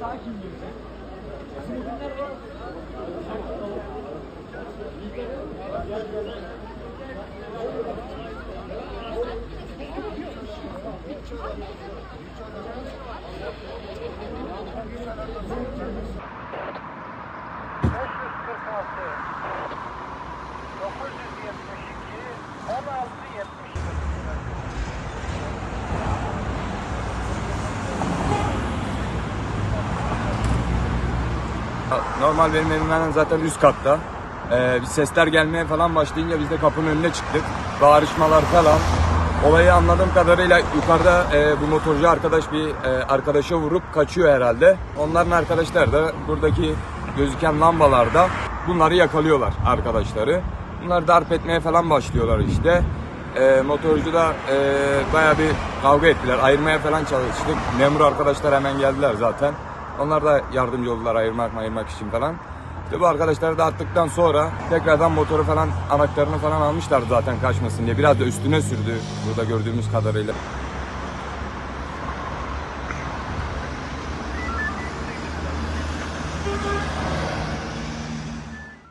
Sakin girecek. Sürgünler var. Thank you. Normal benim evim hemen zaten üst katta. Ee, bir sesler gelmeye falan başlayınca biz de kapının önüne çıktık. Bağırışmalar falan. Olayı anladığım kadarıyla yukarıda e, bu motorcu arkadaş bir e, arkadaşa vurup kaçıyor herhalde. Onların arkadaşlar da buradaki gözüken lambalarda bunları yakalıyorlar arkadaşları. Bunları darp etmeye falan başlıyorlar işte. E, motorcu da e, bayağı bir kavga ettiler. Ayırmaya falan çalıştık. Memur arkadaşlar hemen geldiler zaten. Onlar da yardımcı oldular ayırmak ayırmak için falan. İşte bu arkadaşları da attıktan sonra tekrardan motoru falan anahtarını falan almışlar zaten kaçmasın diye. Biraz da üstüne sürdü burada gördüğümüz kadarıyla.